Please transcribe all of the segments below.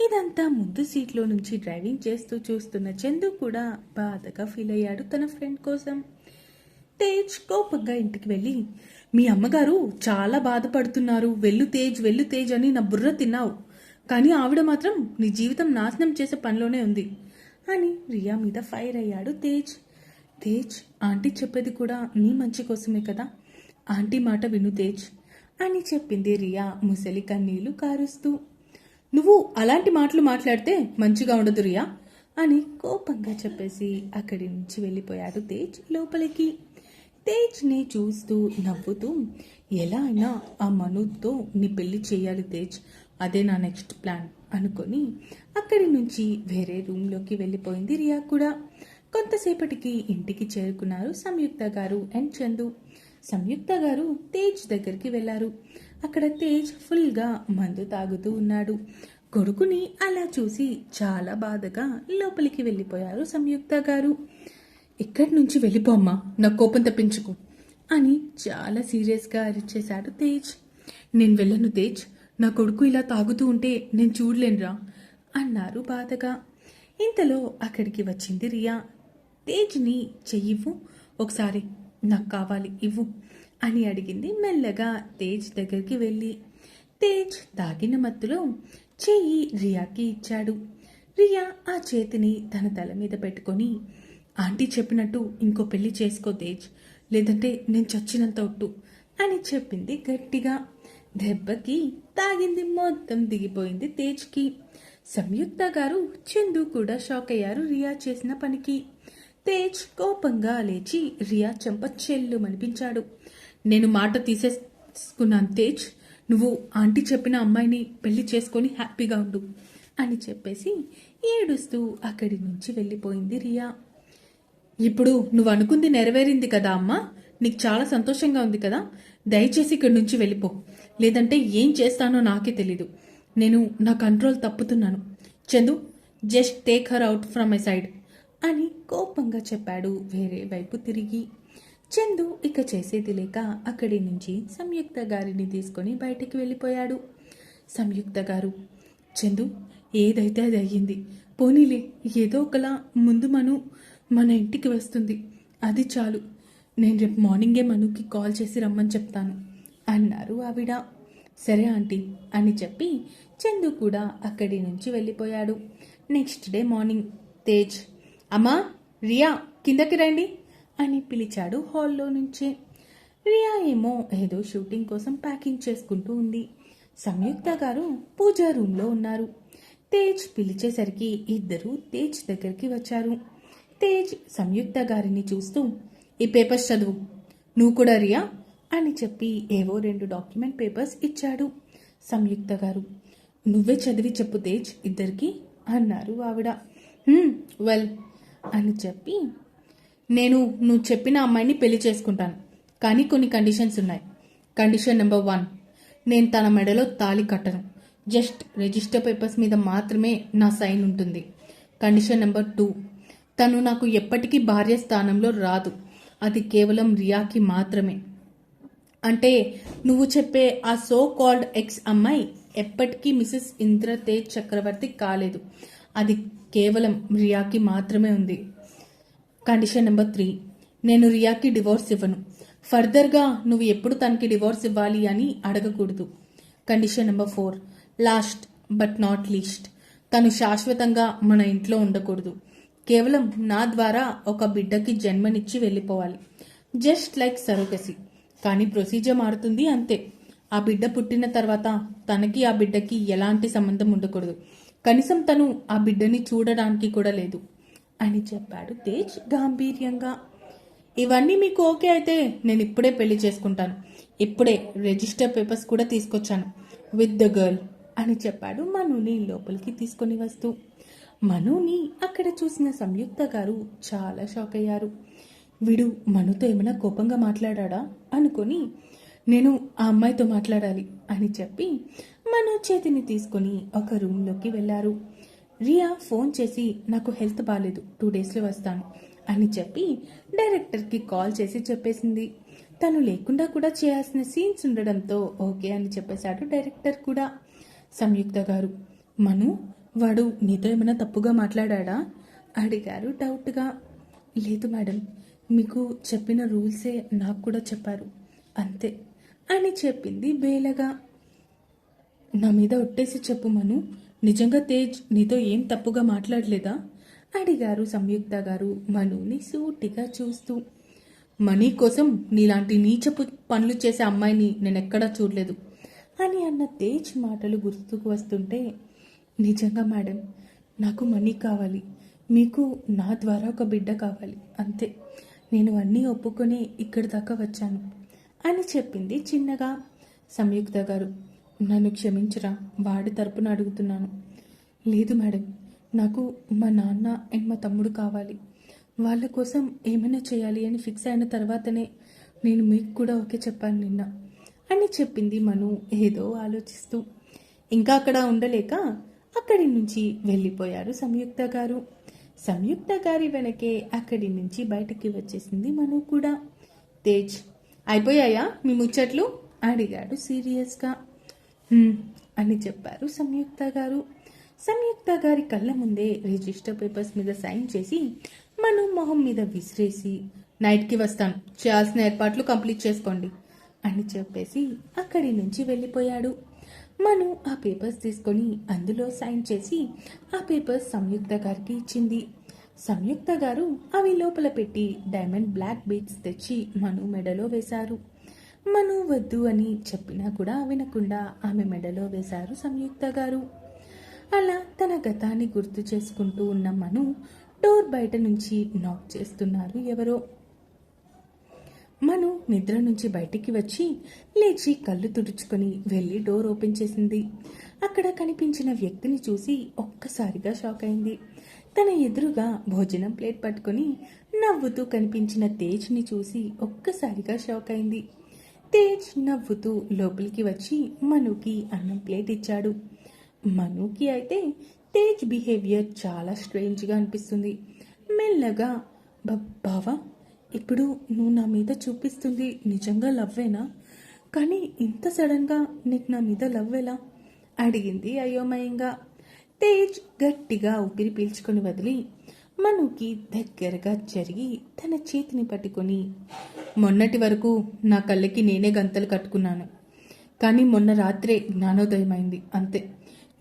ఇదంతా ముందు సీట్లో నుంచి డ్రైవింగ్ చేస్తూ చూస్తున్న చందు కూడా బాధగా ఫీల్ అయ్యాడు తన ఫ్రెండ్ కోసం. తేజ్ కోపంగా ఇంటికి వెళ్ళి మీ అమ్మగారు చాలా బాధపడుతున్నారు. వెళ్ళు తేజ్ వెళ్ళు తేజ్ అని నా బుర్ర తిన్నావు. కానీ ఆవిడ మాత్రం నీ జీవితం నాశనం చేసే పనిలోనే ఉంది అని రియా మీద ఫైర్ అయ్యాడు తేజ్. తేజ్ ఆంటీ చెప్పేది కూడా నీ మంచి కోసమే కదా? ఆంటీ మాట విను తేజ్ అని చెప్పింది రియా ముసలి కన్నీళ్ళు కారుస్తూ. నువ్వు అలాంటి మాటలు మాట్లాడితే మంచిగా ఉండదు రియా అని కోపంగా చెప్పేసి అక్కడి నుంచి వెళ్ళిపోయాడు తేజ్ లోపలికి. తేజ్ని చూస్తూ నవ్వుతూ ఎలా అయినా ఆ మనుతో నీ పెళ్ళి చేయాలి తేజ్ అదే నా నెక్స్ట్ ప్లాన్ అనుకొని అక్కడి నుంచి వేరే రూమ్లోకి వెళ్ళిపోయింది రియా కూడా. కొంతసేపటికి ఇంటికి చేరుకున్నారు సంయుక్త గారు అండ్ చందు. సంయుక్త గారు తేజ్ దగ్గరికి వెళ్ళారు. అక్కడ తేజ్ ఫుల్గా మందు తాగుతూ ఉన్నాడు. కొడుకుని అలా చూసి చాలా బాధగా లోపలికి వెళ్ళిపోయారు సంయుక్త గారు. ఇక్కడి నుంచి వెళ్ళిపోమ్మా నా కోపం తప్పించుకో అని చాలా సీరియస్గా అరిచేశాడు తేజ్. నేను వెళ్ళను తేజ్ నా కొడుకు ఇలా తాగుతూ ఉంటే నేను చూడలేనురా అన్నారు బాధగా. ఇంతలో అక్కడికి వచ్చింది రియా. తేజ్ని చెయ్యివ్వు ఒకసారి నాకు కావాలి ఇవ్వు అని అడిగింది. మెల్లగా తేజ్ దగ్గరికి వెళ్ళి తేజ్ తాగిన మత్తులో చెయ్యి రియాకి ఇచ్చాడు. రియా ఆ చేతిని తన తల మీద పెట్టుకొని ఆంటీ చెప్పినట్టు ఇంకో పెళ్ళి చేసుకో తేజ్ లేదంటే నేను చచ్చినంత ఒట్టు అని చెప్పింది గట్టిగా. దెబ్బకి తాగింది మొత్తం దిగిపోయింది తేజ్కి. సంయుక్త గారు చందు కూడా షాక్ అయ్యారు రియా చేసిన పనికి. తేజ్ కోపంగా లేచి రియా చెంప చెల్లు మనిపించాడు నేను మాట తీసేసుకున్నాను తేజ్. నువ్వు ఆంటీ చెప్పిన అమ్మాయిని పెళ్ళి చేసుకొని హ్యాపీగా ఉండు అని చెప్పేసి ఏడుస్తూ అక్కడి నుంచి వెళ్ళిపోయింది రియా. ఇప్పుడు నువ్వు అనుకుంది నెరవేరింది కదా అమ్మా? నీకు చాలా సంతోషంగా ఉంది కదా? దయచేసి ఇక్కడి నుంచి వెళ్ళిపో. లేదంటే ఏం చేస్తానో నాకే తెలీదు. నేను నా control తప్పుతున్నాను. Chandu just take her out from my side అని కోపంగా చెప్పాడు వేరే వైపు తిరిగి. చందు ఇక చేసేది లేక అక్కడి నుంచి సంయుక్త గారిని తీసుకొని బయటికి వెళ్ళిపోయాడు. సంయుక్త గారు చందు ఏదైతే అది అయ్యింది పోనీలే ఏదో ఒకలా ముందు మను మన ఇంటికి వస్తుంది. అది చాలు. నేను రేపు మార్నింగే మనుకి కాల్ చేసి రమ్మని చెప్తాను అన్నారు ఆవిడ. సరే ఆంటీ అని చెప్పి చందు కూడా అక్కడి నుంచి వెళ్ళిపోయాడు. నెక్స్ట్ డే మార్నింగ్ తేజ్ అమ్మా రియా కిందకి రండి. అని పిలిచాడు హాల్లో నుంచే. రియా ఏమో ఏదో షూటింగ్ కోసం ప్యాకింగ్ చేసుకుంటూ ఉంది. సంయుక్త గారు పూజా రూమ్లో ఉన్నారు. తేజ్ పిలిచేసరికి ఇద్దరు తేజ్ దగ్గరికి వచ్చారు. తేజ్ సంయుక్త గారిని చూస్తూ ఈ పేపర్స్ చదువు. నువ్వు కూడా రియా? అని చెప్పి ఏవో రెండు డాక్యుమెంట్ పేపర్స్ ఇచ్చాడు సంయుక్త గారు. నువ్వే చదివి చెప్పు తేజ్ ఇద్దరికి అన్నారు ఆవిడ. వెల్ అని చెప్పి నేను నువ్వు చెప్పిన అమ్మాయిని పెళ్ళి చేసుకుంటాను. కానీ కొన్ని కండిషన్స్ ఉన్నాయి. కండిషన్ నెంబర్ వన్ నేను తన మెడలో తాళి కట్టను. జస్ట్ రిజిస్టర్ పేపర్స్ మీద మాత్రమే నా సైన్ ఉంటుంది. కండిషన్ నెంబర్ టూ తను నాకు ఎప్పటికీ భార్య స్థానంలో రాదు. అది కేవలం రియాకి మాత్రమే. అంటే నువ్వు చెప్పే ఆ సో కాల్డ్ ఎక్స్ అమ్మాయి ఎప్పటికీ మిసెస్ ఇంద్రతేజ్ చక్రవర్తి కాలేదు. అది కేవలం రియాకి మాత్రమే ఉంది. Condition number three. నేను రియాకి డివోర్స్ ఇవ్వను. ఫర్దర్గా నువ్వు ఎప్పుడు తనకి డివోర్స్ ఇవ్వాలి అని అడగకూడదు. Condition number four. Last but not least. తను శాశ్వతంగా మన ఇంట్లో ఉండకూడదు. కేవలం నా ద్వారా ఒక బిడ్డకి జన్మనిచ్చి వెళ్ళిపోవాలి. Just like surrogacy. కానీ ప్రొసీజర్ మారుతుంది అంతే. ఆ బిడ్డ పుట్టిన తర్వాత తనకి ఆ బిడ్డకి ఎలాంటి సంబంధం ఉండకూడదు. కనీసం తను ఆ బిడ్డని చూడడానికి కూడా లేదు. అని చెప్పాడు తేజ్ గాంభీర్యంగా. ఇవన్నీ మీకు ఓకే అయితే నేను ఇప్పుడే పెళ్ళి చేసుకుంటాను. ఇప్పుడే రిజిస్టర్ పేపర్స్ కూడా తీసుకొచ్చాను. విత్ ద గర్ల్ అని చెప్పాడు మనుని లోపలికి తీసుకొని వస్తూ. మనుని అక్కడ చూసిన సంయుక్త గారు చాలా షాక్ అయ్యారు. వీడు మనుతో ఏమైనా కోపంగా మాట్లాడా అనుకొని నేను ఆ అమ్మాయితో మాట్లాడాలి అని చెప్పి మను చేతిని తీసుకొని ఒక రూమ్లోకి వెళ్ళారు. రియా ఫోన్ చేసి నాకు హెల్త్ బాగాలేదు టూ డేస్లో వస్తాను అని చెప్పి డైరెక్టర్కి కాల్ చేసి చెప్పేసింది. తను లేకుండా కూడా చేయాల్సిన సీన్స్ ఉండడంతో ఓకే అని చెప్పేశాడు డైరెక్టర్ కూడా. సంయుక్త గారు మను వాడు నీతో ఏమైనా తప్పుగా మాట్లాడా అడిగారు డౌట్గా. లేదు మేడం మీకు చెప్పిన రూల్సే నాకు కూడా చెప్పారు అంతే అని చెప్పింది బేలగా నా మీద ఒట్టేసి చెప్పు మను నిజంగా తేజ్ నీతో ఏం తప్పుగా మాట్లాడలేదా? అడిగారు సంయుక్త గారు మనుని సూటిగా చూస్తూ. మనీ కోసం నీలాంటి నీచపు పనులు చేసే అమ్మాయిని నేను ఎక్కడా చూడలేదు అని అన్న తేజ్ మాటలు గుర్తుకు వస్తుంటే నిజంగా మేడం నాకు మనీ కావాలి. మీకు నా ద్వారా ఒక బిడ్డ కావాలి. అంతే. నేను అన్నీ ఒప్పుకొని ఇక్కడి దాకా వచ్చాను అని చెప్పింది చిన్నగా సంయుక్త గారు. నన్ను క్షమించరా? వాడి తరపున అడుగుతున్నాను. లేదు మేడం నాకు మా నాన్న అండ్ మా తమ్ముడు కావాలి. వాళ్ళ కోసం ఏమైనా చేయాలి అని ఫిక్స్ అయిన తర్వాతనే నేను మీకు కూడా ఓకే చెప్పాను నిన్న. అని చెప్పింది మను. ఏదో ఆలోచిస్తూ. ఇంకా అక్కడ ఉండలేక అక్కడి నుంచి వెళ్ళిపోయారు సంయుక్త గారు. సంయుక్త గారి వెనకే అక్కడి నుంచి బయటకి వచ్చేసింది మను కూడా. తేజ్ అయిపోయాయా మీ ముచ్చట్లు? అడిగాడు సీరియస్గా. అని చెప్పారు సంయుక్త గారు. సంయుక్త గారి కళ్ళ ముందే రిజిస్టర్ పేపర్స్ మీద సైన్ చేసి మనం మొహం మీద విసిరేసి నైట్కి వస్తాను చేయాల్సిన ఏర్పాట్లు కంప్లీట్ చేసుకోండి అని చెప్పేసి అక్కడి నుంచి వెళ్ళిపోయాడు. మను ఆ పేపర్స్ తీసుకొని అందులో సైన్ చేసి ఆ పేపర్స్ సంయుక్త గారికి ఇచ్చింది. సంయుక్త గారు అవి లోపల పెట్టి డైమండ్ బ్లాక్ బీట్స్ తెచ్చి మను మెడలో వేశారు. మను వద్దు అని చెప్పినా కూడా వినకుండా ఆమె మెడలో వేశారు సంయుక్త గారు. అలా తన గతాన్ని గుర్తు చేసుకుంటూ ఉన్న మను డోర్ బయట నుంచి నాక్ చేస్తున్నారు ఎవరో. మను నిద్ర నుంచి బయటికి వచ్చి లేచి కళ్ళు తుడుచుకొని వెళ్ళి డోర్ ఓపెన్ చేసింది. అక్కడ కనిపించిన వ్యక్తిని చూసి ఒక్కసారిగా షాక్ అయింది. తన ఎదురుగా భోజనం ప్లేట్ పట్టుకొని నవ్వుతూ కనిపించిన తేజ్ని చూసి ఒక్కసారిగా షాక్ అయింది. తేజ్ నవ్వుతూ లోపలికి వచ్చి మనుకి అన్నం ప్లేట్ ఇచ్చాడు. మనుకి అయితే తేజ్ బిహేవియర్ చాలా స్ట్రేంజ్గా అనిపిస్తుంది. మెల్లగా బావా ఇప్పుడు నువ్వు నా మీద చూపిస్తుంది నిజంగా లవ్వేనా? కానీ ఇంత సడన్గా నీకు నా మీద లవ్ ఎలా? అడిగింది అయోమయంగా. తేజ్ గట్టిగా ఊపిరి పీల్చుకొని వదిలి మనుకి దగ్గరగా జరిగి తన చేతిని పట్టుకొని మొన్నటి వరకు నా కళ్ళకి నేనే గంతలు కట్టుకున్నాను. కానీ మొన్న రాత్రే జ్ఞానోదయమైంది అంతే.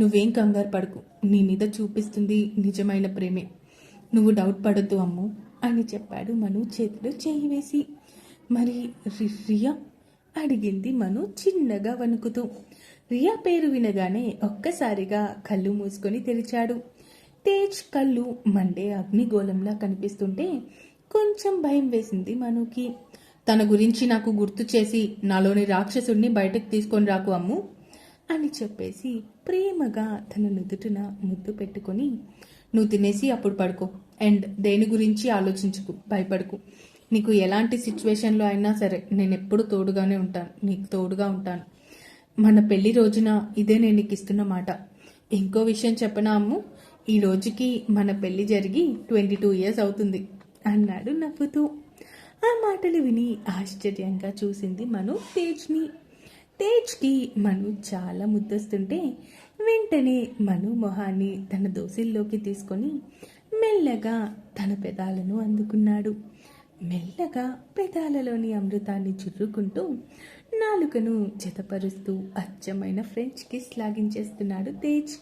నువ్వేం కంగారు పడకు. నీ మీద చూపిస్తుంది నిజమైన ప్రేమే. నువ్వు డౌట్ పడద్దు అమ్ము అని చెప్పాడు మను చేతిలో చేయి వేసి. మరి రి- రియా? అడిగింది మను చిన్నగా వణుకుతూ. రియా పేరు వినగానే ఒక్కసారిగా కళ్ళు మూసుకొని తెరిచాడు. తేజ్ కళ్ళు మండే అగ్నిగోళంలా కనిపిస్తుంటే కొంచెం భయం వేసింది మనుకి. తన గురించి నాకు గుర్తు చేసి నాలోని రాక్షసుడిని బయటకు తీసుకొని రాకు అమ్ము అని చెప్పేసి ప్రేమగా తన నుదుటిన ముద్దు పెట్టుకొని నువ్వు తినేసి అప్పుడు పడుకో. అండ్ దేని గురించి ఆలోచించుకు? భయపడకు. నీకు ఎలాంటి సిచ్యువేషన్లో అయినా సరే నేను ఎప్పుడు తోడుగానే ఉంటాను. నీకు తోడుగా ఉంటాను. మన పెళ్ళి రోజున ఇదే నేను నీకు ఇస్తున్న మాట. ఇంకో విషయం చెప్పనా అమ్ము? ఈ రోజుకి మన పెళ్ళి జరిగి ట్వంటీ టూ ఇయర్స్ అవుతుంది అన్నాడు నవ్వుతూ. ఆ మాటలు విని ఆశ్చర్యంగా చూసింది మను తేజ్ని. తేజ్కి మను చాలా ముద్దస్తుంటే వెంటనే మను మొహాన్ని తన దోసిల్లోకి తీసుకొని మెల్లగా తన పెదాలను అందుకున్నాడు. మెల్లగా పెదాలలోని అమృతాన్ని చుర్రుకుంటూ నాలుకను జతపరుస్తూ అచ్చమైన ఫ్రెంచ్ కిస్ లాగించేస్తున్నాడు తేజ్.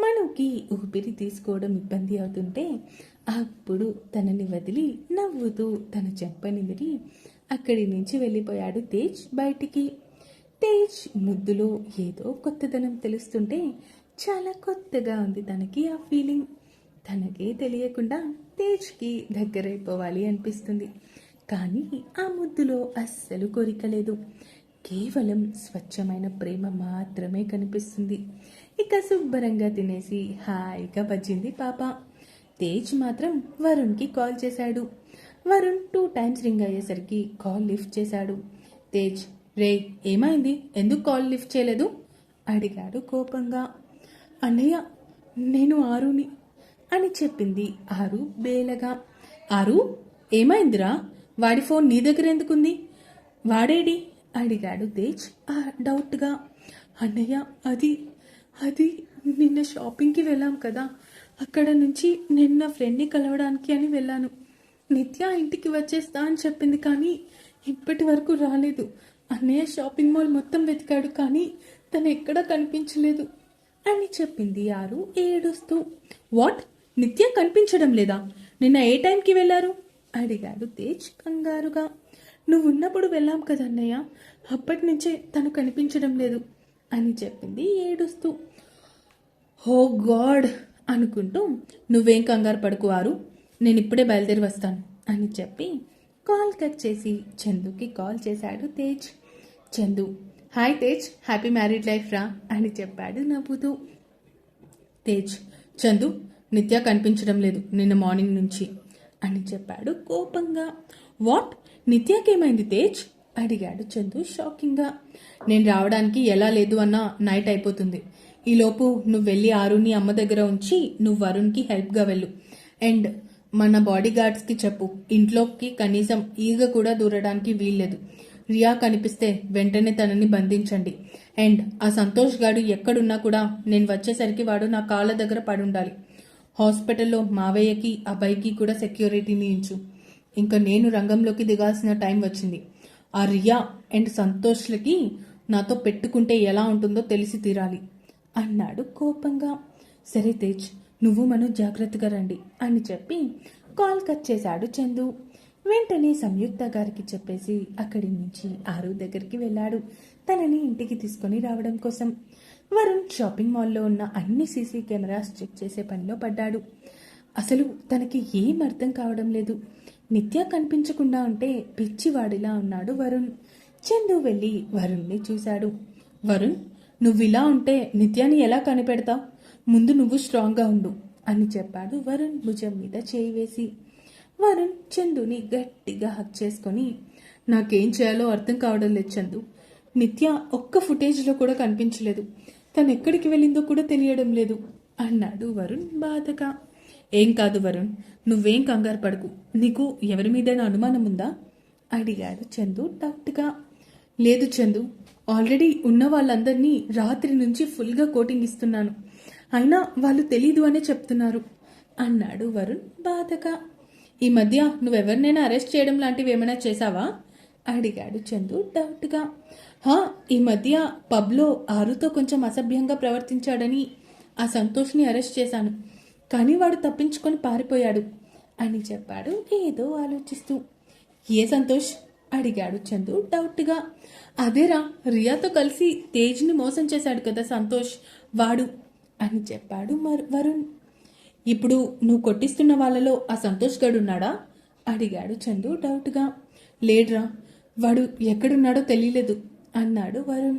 మనకి ఊపిరి తీసుకోవడం ఇబ్బంది అవుతుంటే అప్పుడు తనని వదిలి నవ్వుతూ తన చెప్పనిదిరి అక్కడి నుంచి వెళ్ళిపోయాడు తేజ్ బయటికి. తేజ్ ముద్దులో ఏదో కొత్తదనం తెలుస్తుంటే చాలా కొత్తగా ఉంది తనకి ఆ ఫీలింగ్. తనకే తెలియకుండా తేజ్కి దగ్గరైపోవాలి అనిపిస్తుంది. కానీ ఆ ముద్దులో అస్సలు కోరిక లేదు. కేవలం స్వచ్ఛమైన ప్రేమ మాత్రమే కనిపిస్తుంది. ఇక శుభ్రంగా తినేసి హాయిగా వచ్చింది పాప. తేజ్ మాత్రం వరుణ్కి కాల్ చేశాడు. వరుణ్ టూ టైమ్స్ రింగ్ అయ్యేసరికి కాల్ లిఫ్ట్ చేశాడు. తేజ్ రే ఏమైంది? ఎందుకు కాల్ లిఫ్ట్ చేయలేదు? అడిగాడు కోపంగా. అన్నయ్య నేను ఆరుని అని చెప్పింది ఆరు బేలగా. ఆరు ఏమైందిరా? వాడి ఫోన్ నీ దగ్గర ఎందుకుంది? వాడేడి? అడిగాడు తేజ్ ఆ డౌట్గా. అన్నయ్య అది అది నిన్న షాపింగ్కి వెళ్ళాం కదా. అక్కడ నుంచి నేను నా ఫ్రెండ్ని కలవడానికి అని వెళ్ళాను. నిత్య ఇంటికి వచ్చేస్తా అని చెప్పింది కానీ ఇప్పటి వరకు రాలేదు. అన్నయ్య షాపింగ్ మాల్ మొత్తం వెతికాడు కానీ తను ఎక్కడా కనిపించలేదు అని చెప్పింది ఆరు ఏడుస్తూ. వాట్? నిత్య కనిపించడం లేదా? నిన్న ఏ టైంకి వెళ్ళారు? అడిగాడు తేజ్ కంగారుగా. నువ్వు ఉన్నప్పుడు వెళ్ళాం కదన్నయ్య అప్పటి నుంచే తను కనిపించడం లేదు. అని చెప్పింది ఏడుస్తూ. హో గాడ్ అనుకుంటూ నువ్వేం కంగారు పడుకోవారు నేను ఇప్పుడే బయలుదేరి వస్తాను అని చెప్పి కాల్ కట్ చేసి చందుకి కాల్ చేశాడు Tej. Chandu hi Tej happy married life రా అని చెప్పాడు నవ్వుతూ. తేజ్ చందు నిత్య కనిపించడం లేదు నిన్న మార్నింగ్ నుంచి అని చెప్పాడు కోపంగా. వాట్? నిత్యాకేమైంది తేజ్? అడిగాడు చందు షాకింగ్గా. నేను రావడానికి ఎలా లేదు అన్న నైట్ అయిపోతుంది. ఈలోపు నువ్వు వెళ్ళి ఆరుని అమ్మ దగ్గర ఉంచి నువ్వు వరుణ్కి హెల్ప్గా వెళ్ళు. అండ్ మన బాడీ గార్డ్స్కి చెప్పు. ఇంట్లోకి కనీసం ఈగ కూడా దూరడానికి వీల్లేదు. రియా కనిపిస్తే వెంటనే తనని బంధించండి. అండ్ ఆ సంతోష్ గాడు ఎక్కడున్నా కూడా నేను వచ్చేసరికి వాడు నా కాళ్ళ దగ్గర పడి ఉండాలి హాస్పిటల్లో మావయ్యకి అబ్బాయికి కూడా సెక్యూరిటీని ఇచ్చు. ఇంకా నేను రంగంలోకి దిగాల్సిన టైం వచ్చింది. ఆ రియా అండ్ సంతోష్లకి నాతో పెట్టుకుంటే ఎలా ఉంటుందో తెలిసి తీరాలి. అన్నాడు కోపంగా. సరే తేజ్ నువ్వు మనం జాగ్రత్తగా రండి అని చెప్పి కాల్ కట్ చేశాడు చందు. వెంటనే సంయుక్త గారికి చెప్పేసి అక్కడి నుంచి ఆరు దగ్గరికి వెళ్ళాడు. తనని ఇంటికి తీసుకొని రావడం కోసం. వరుణ్ షాపింగ్ మాల్లో ఉన్న అన్ని సీసీ కెమెరాస్ చెక్ చేసే పనిలో పడ్డాడు. అసలు తనకి ఏం అర్థం కావడం లేదు. నిత్య కనిపించకుండా ఉంటే పిచ్చివాడిలా ఉన్నాడు వరుణ్. చందు వెళ్ళి వరుణ్ణి చూశాడు. వరుణ్ నువ్వు ఇలా ఉంటే నిత్యాన్ని ఎలా కనిపెడతావు? ముందు నువ్వు స్ట్రాంగ్గా ఉండు అని చెప్పాడు వరుణ్ భుజం మీద చేయి వేసి. వరుణ్ చందుని గట్టిగా హక్ చేసుకొని నాకేం చేయాలో అర్థం కావడం లేదు చందు. నిత్య ఒక్క ఫుటేజ్లో కూడా కనిపించలేదు. తను ఎక్కడికి వెళ్ళిందో కూడా తెలియడం లేదు అన్నాడు వరుణ్ బాధగా. ఏం కాదు వరుణ్ నువ్వేం కంగారు పడకు. నీకు ఎవరి మీదైనా అనుమానం ఉందా? అడిగాడు చందు డౌట్గా. లేదు చందు ఆల్రెడీ ఉన్న వాళ్ళందరినీ రాత్రి నుంచి ఫుల్గా కోటింగ్ ఇస్తున్నాను. అయినా వాళ్ళు తెలీదు అనే చెప్తున్నారు అన్నాడు వరుణ్ బాధగా. ఈ మధ్య నువ్వెవరినైనా అరెస్ట్ చేయడం లాంటివి ఏమైనా చేశావా? అడిగాడు చందు డౌట్గా. హా ఈ మధ్య పబ్లో ఆరుతో కొంచెం అసభ్యంగా ప్రవర్తించాడని ఆ సంతోష్ని అరెస్ట్ చేశాను. కానీ వాడు తప్పించుకొని పారిపోయాడు అని చెప్పాడు. ఏదో ఆలోచిస్తూ. ఏ సంతోష్? అడిగాడు చందు డౌట్గా. అదేరా రియాతో కలిసి తేజ్ని మోసం చేశాడు కదా సంతోష్ వాడు అని చెప్పాడు మరు వరుణ్. ఇప్పుడు నువ్వు కొట్టిస్తున్న వాళ్ళలో ఆ సంతోష్ గడు ఉన్నాడా అడిగాడు చందు డౌట్గా. లేడ్రా వాడు ఎక్కడున్నాడో తెలియలేదు అన్నాడు వరుణ్.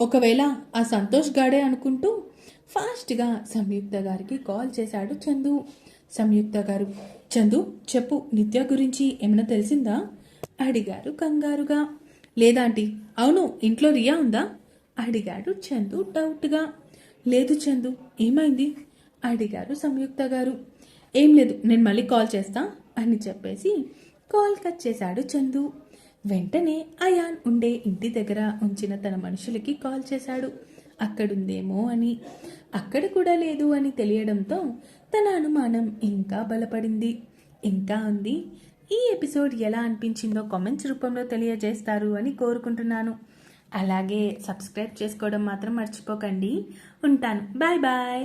ఒకవేళ ఆ సంతోష్ గాడే అనుకుంటూ ఫాస్ట్గా సంయుక్త గారికి కాల్ చేశాడు చందు. సంయుక్త గారు చందు చెప్పు నిత్య గురించి ఏమైనా తెలిసిందా? అడిగారు కంగారుగా. లేదాంటీ అవును ఇంట్లో రియా ఉందా? అడిగాడు చందు డౌట్గా. లేదు చందు ఏమైంది? అడిగారు సంయుక్త గారు. ఏం లేదు నేను మళ్ళీ కాల్ చేస్తా అని చెప్పేసి కాల్ కట్ చేశాడు చందు. వెంటనే అయాన్ ఉండే ఇంటి దగ్గర ఉంచిన తన మనుషులకి కాల్ చేశాడు. అక్కడుందేమో అని. అక్కడ కూడా లేదు అని తెలియడంతో తన అనుమానం ఇంకా బలపడింది. ఇంకా ఉంది ఈ ఎపిసోడ్ ఎలా అనిపించిందో కామెంట్స్ రూపంలో తెలియజేస్తారు అని కోరుకుంటున్నాను. అలాగే సబ్స్క్రైబ్ చేసుకోవడం మాత్రం మర్చిపోకండి. ఉంటాను. Bye bye.